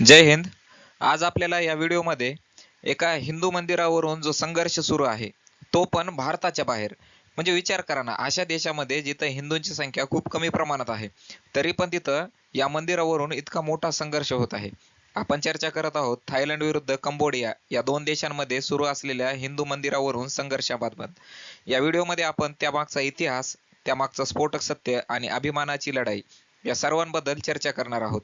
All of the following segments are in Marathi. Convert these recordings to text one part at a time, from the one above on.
जय हिंद. आज आपल्याला या व्हिडिओमध्ये एका हिंदू मंदिरावरून जो संघर्ष सुरू आहे तो पण भारताच्या बाहेर. म्हणजे विचार करा ना अशा देशामध्ये जिथं हिंदूंची संख्या खूप कमी प्रमाणात आहे तरी पण तिथं या मंदिरावरून इतका मोठा संघर्ष होत आहे. आपण चर्चा करत आहोत थायलंड विरुद्ध कंबोडिया या दोन देशांमध्ये सुरू असलेल्या हिंदू मंदिरावरून संघर्षाबाबत. या व्हिडिओमध्ये आपण त्यामागचा इतिहास त्यामागचं स्फोटक सत्य आणि अभिमानाची लढाई या सर्वांबद्दल चर्चा करणार आहोत.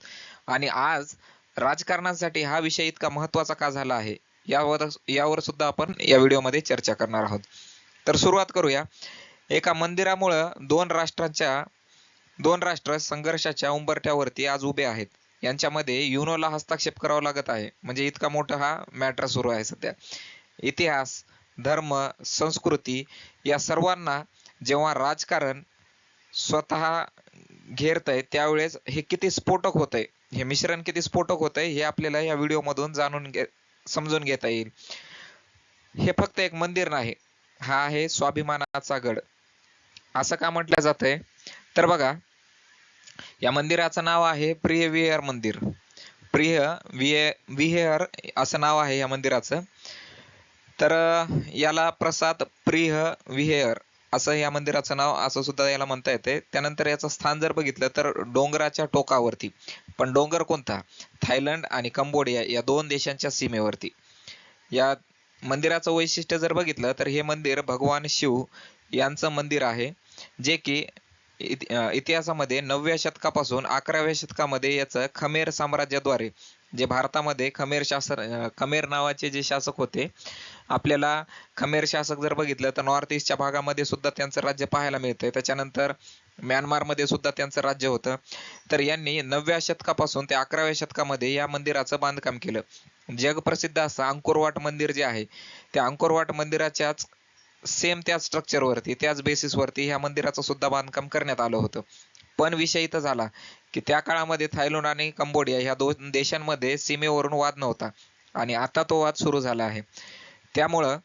आणि आज राजकारणासाठी हा विषय इतका महत्त्वाचा का झाला आहे? यावर यावर सुद्धा आपण या व्हिडिओमध्ये चर्चा करणार आहोत. तर सुरुवात करूया. एका मंदिरामुळं दोन राष्ट्रांच्या दोन राष्ट्र संघर्षाच्या उंबरठ्यावरती आज उभे आहेत. यांच्यामध्ये युनोला हस्तक्षेप करावा लागत आहे. म्हणजे इतका मोठा हा मॅटर सुरू आहे सध्या. इतिहास धर्म संस्कृती या सर्वांना जेव्हा राजकारण स्वतः घेरतंय त्यावेळेस हे किती स्फोटक होतंय हे मिश्रण किती स्फोटक होतंय हे आपल्याला या व्हिडिओ मधून जाणून घे समजून घेता येईल. हे फक्त एक मंदिर नाही हा आहे स्वाभिमानाचा गड. असं का म्हटलं जातंय? तर बघा या मंदिराचं नाव आहे प्रिय विहार मंदिर. प्रिय विहे विहेर असं नाव आहे या मंदिराचं. तर याला प्रसाद प्रिय विहेर असं या मंदिराचं नाव असं सुद्धा याला म्हणता येते. त्यानंतर याचं स्थान जर बघितलं तर डोंगराच्या टोकावरती. पण डोंगर कोणता? थायलंड आणि कंबोडिया या दोन देशांच्या सीमेवरती. या मंदिराचं वैशिष्ट्य जर बघितलं तर हे मंदिर भगवान शिव यांचं मंदिर आहे जे की इतिहासामध्ये नवव्या शतकापासून अकराव्या शतकामध्ये याचं खमेर साम्राज्याद्वारे जे भारतामध्ये खमेर शासक खमेर नावाचे जे शासक होते आपल्याला खमेर शासक जर बघितलं तर नॉर्थ ईस्टच्या भागामध्ये सुद्धा त्यांचं राज्य पाहायला मिळतंय. त्याच्यानंतर म्यानमारमध्ये सुद्धा त्यांचं राज्य होतं. तर यांनी नवव्या शतकापासून ते अकराव्या शतकामध्ये या मंदिराचं बांधकाम केलं. जगप्रसिद्ध असं अंकुरवाट मंदिर जे आहे त्या अंकुरवाट मंदिराच्याच सेम त्याच स्ट्रक्चरवरती त्याच बेसिसवरती ह्या मंदिराचं सुद्धा बांधकाम करण्यात आलं होतं. पण विषय इथं झाला की त्या काळामध्ये थायलंड आणि कंबोडिया ह्या दोन देशांमध्ये सीमेवरून वाद नव्हता. आणि आता तो वाद सुरू झाला आहे. त्यामुळं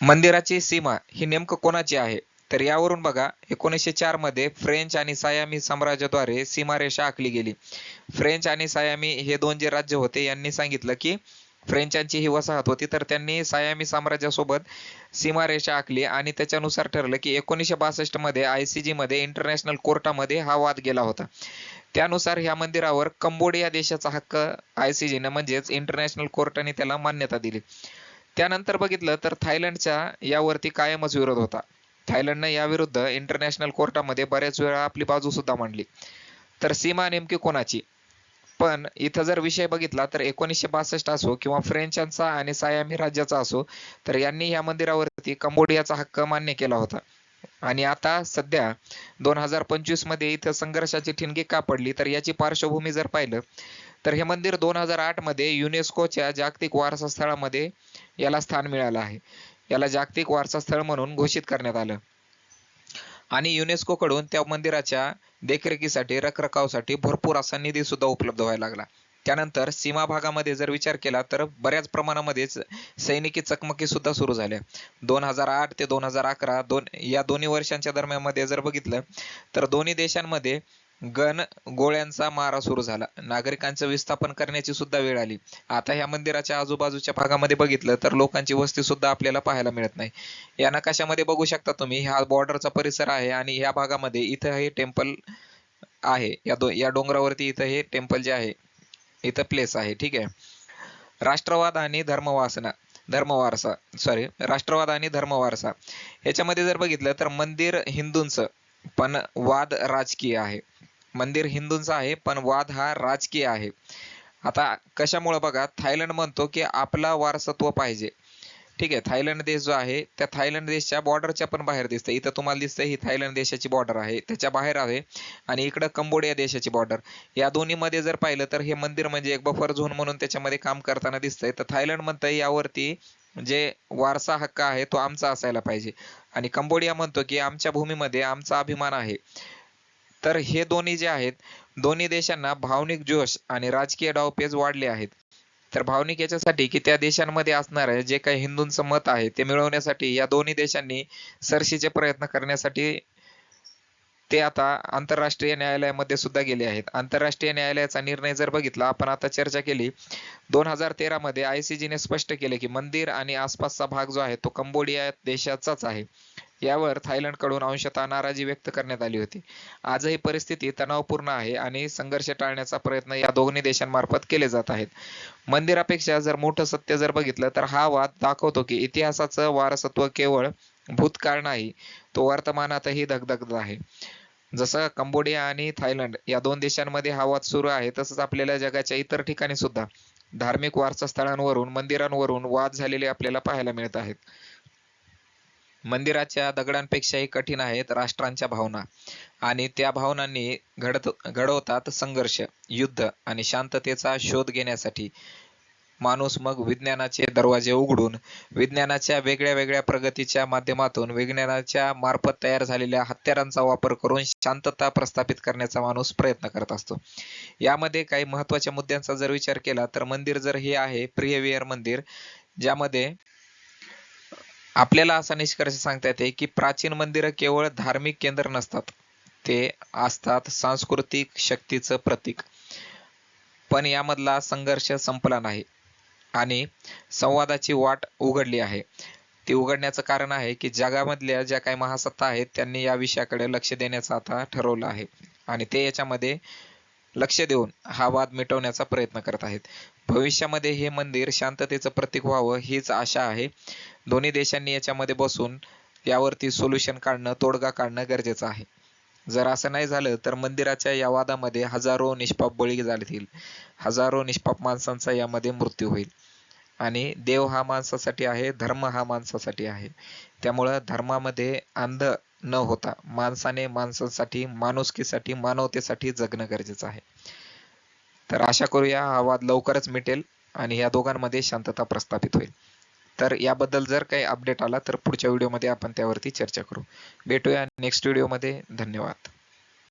मंदिराची सीमा ही नेमकं कोणाची आहे? तर यावरून बघा एकोणीसशे चारमध्ये फ्रेंच आणि सायामी साम्राज्याद्वारे सीमारेषा आखली गेली. फ्रेंच आणि सायामी हे दोन जे राज्य होते यांनी सांगितलं की फ्रेंचांची ही वसाहत होती तर त्यांनी सायामी साम्राज्यासोबत सीमारेषा आखली आणि त्याच्यानुसार ठरलं की एकोणीसशे बासष्टमध्ये आयसीजी मध्ये इंटरनॅशनल कोर्टामध्ये हा वाद गेला होता. त्यानुसार ह्या मंदिरावर कंबोडिया देशाचा हक्क आयसीजीनं म्हणजेच इंटरनॅशनल कोर्टाने त्याला मान्यता दिली. त्यानंतर बघितलं तर थायलंडच्या यावरती कायमच विरोध होता. थायलंडनं याविरुद्ध इंटरनॅशनल कोर्टामध्ये बऱ्याच वेळा आपली बाजू सुद्धा मांडली. तर सीमा नेमकी कोणाची? पण इथं जर विषय बघितला तर एकोणीसशे बासष्ट असो किंवा फ्रेंचांचा आणि सायामी राज्याचा असो तर यांनी या मंदिरावरती कंबोडियाचा हक्क मान्य केला होता. आणि आता सध्या दोन हजार पंचवीसमध्ये इथं संघर्षाची ठिणगी का पडली? तर याची पार्श्वभूमी जर पाहिलं तर हे मंदिर दोन हजार आठमध्ये युनेस्कोच्या जागतिक वारसा स्थळामध्ये याला स्थान मिळालं आहे. याला जागतिक वारसा स्थळ म्हणून घोषित करण्यात आलं. आणि युनेस्को कडून त्या मंदिराच्या देखरेखीसाठी रखरखावसाठी भरपूर असा निधी सुद्धा उपलब्ध व्हायला लागला. त्यानंतर सीमा भागामध्ये जर विचार केला तर बऱ्याच प्रमाणामध्येच सैनिकी चकमकी सुद्धा सुरू झाल्या. दोन हजार आठ ते दोन हजार अकरा दोन या दोन्ही वर्षांच्या दरम्यानमध्ये जर बघितलं तर दोन्ही देशांमध्ये गन गोळ्यांचा मारा सुरू झाला. नागरिकांचं विस्थापन करण्याची सुद्धा वेळ आली. आता ह्या मंदिराच्या आजूबाजूच्या भागामध्ये बघितलं तर लोकांची वस्ती सुद्धा आपल्याला पाहायला मिळत नाही. या नकाशामध्ये बघू शकता तुम्ही हा बॉर्डरचा परिसर आहे आणि ह्या भागामध्ये इथं हे टेम्पल आहे. या दो या डोंगरावरती इथं हे टेम्पल जे आहे इथं प्लेस आहे ठीक आहे. राष्ट्रवाद आणि धर्मवासना धर्मवारसा सॉरी राष्ट्रवाद आणि धर्मवारसा. याच्यामध्ये जर बघितलं तर मंदिर हिंदूंचं पण वाद राजकीय आहे. मंदिर हिंदूंचा आहे पण वाद हा राजकीय आहे. आता कशामुळे बघा थायलंड म्हणतो की आपला वारसत्व पाहिजे. ठीक आहे थायलंड देश जो आहे त्या थायलंड देशच्या बॉर्डरच्या पण बाहेर दिसतं इथं तुम्हाला दिसतं ही थायलंड देशाची बॉर्डर आहे त्याच्या बाहेर आहे आणि इकडं कंबोडिया देशाची बॉर्डर या दोन्हीमध्ये जर पाहिलं तर हे मंदिर म्हणजे एक बफर झोन म्हणून त्याच्यामध्ये काम करताना दिसतंय. तर थायलंड म्हणतंय यावरती जे वारसा हक्क आहे तो आमचा असायला पाहिजे. आणि कंबोडिया म्हणतो की आमच्या भूमीमध्ये आमचा अभिमान आहे. तर हे दोन्ही जे आहेत दोन्ही देशांना भावनिक जोश आणि राजकीय डावपेच वाढले आहेत. तर भावनिक याच्यासाठी की त्या देशांमध्ये असणारे जे काही हिंदूंचं मत आहे ते मिळवण्यासाठी या दोन्ही देशांनी सरशीचे प्रयत्न करण्यासाठी ते आता आंतरराष्ट्रीय न्यायालयामध्ये सुद्धा गेले आहेत. आंतरराष्ट्रीय न्यायालयाचा निर्णय जर बघितला आपण आता चर्चा केली दोन हजार तेरा मध्ये आयसीजीने स्पष्ट केले की मंदिर आणि आसपासचा भाग जो आहे तो कंबोडिया देशाचाच आहे. यावर थायलंडकडून अंशतः नाराजी व्यक्त करण्यात आली होती. आजही परिस्थिती तणावपूर्ण आहे आणि संघर्ष टाळण्याचा प्रयत्न या दोन्ही देशांमार्फत केले जात आहेत. मंदिरापेक्षा जर मोठं सत्य जर बघितलं तर हा वाद दाखवतो की इतिहासाचं वारसत्व केवळ भूतकाळ नाही तो वर्तमानातही धगधगत आहे. जसं कंबोडिया आणि थायलंड या दोन देशांमध्ये हा वाद सुरू आहे तसंच आपल्याला जगाच्या इतर ठिकाणी सुद्धा धार्मिक वारसा स्थळांवरून मंदिरांवरून वाद झालेले आपल्याला पाहायला मिळत आहेत. मंदिराच्या दगडांपेक्षाही कठीण आहेत राष्ट्रांच्या भावना आणि त्या भावनांनी घडत घडवतात संघर्ष युद्ध आणि शांततेचा शोध घेण्यासाठी माणूस मग विज्ञानाचे दरवाजे उघडून विज्ञानाच्या वेगळ्या वेगळ्या प्रगतीच्या माध्यमातून विज्ञानाच्या मार्फत तयार झालेल्या हत्यारांचा वापर करून शांतता प्रस्थापित करण्याचा माणूस प्रयत्न करत असतो. यामध्ये काही महत्त्वाच्या मुद्द्यांचा जर विचार केला तर मंदिर जर हे आहे प्रियवियर मंदिर ज्यामध्ये आपल्याला असा निष्कर्ष सांगता येते की प्राचीन मंदिरं केवळ धार्मिक केंद्र नसतात ते असतात सांस्कृतिक शक्तीचं प्रतीक. पण यामधला संघर्ष संपला नाही. आणि संवादाची वाट उघडली आहे. ती उघडण्याचं कारण आहे की जगामधल्या ज्या काही महासत्ता आहेत त्यांनी या विषयाकडे लक्ष देण्याचं आता ठरवलं आहे. आणि ते याच्यामध्ये लक्ष देऊन हा वाद मिटवण्याचा प्रयत्न करत आहेत. भविष्यामध्ये हे मंदिर शांततेचं प्रतीक व्हावं हीच आशा आहे. दोन्ही देशांनी याच्यामध्ये बसून यावरती सोल्युशन काढणं तोडगा काढणं गरजेचं आहे. जर असं नाही झालं तर मंदिराच्या या वादामध्ये हजारो निष्पाप बळी जातील. हजारो निष्पाप माणसांचा यामध्ये मृत्यू होईल. आणि देव हा माणसासाठी आहे धर्म हा माणसासाठी आहे. त्यामुळं धर्मामध्ये अंध न होता माणसाने माणसांसाठी माणुसकीसाठी मानवतेसाठी जगणं गरजेचं आहे. तर आशा करूया हा वाद लवकरच मिटेल आणि या दोघांमध्ये शांतता प्रस्थापित होईल. तर याबद्दल जर काही अपडेट आला तर पुढच्या व्हिडिओमध्ये आपण त्यावरती चर्चा करू. भेटूया नेक्स्ट व्हिडिओमध्ये धन्यवाद.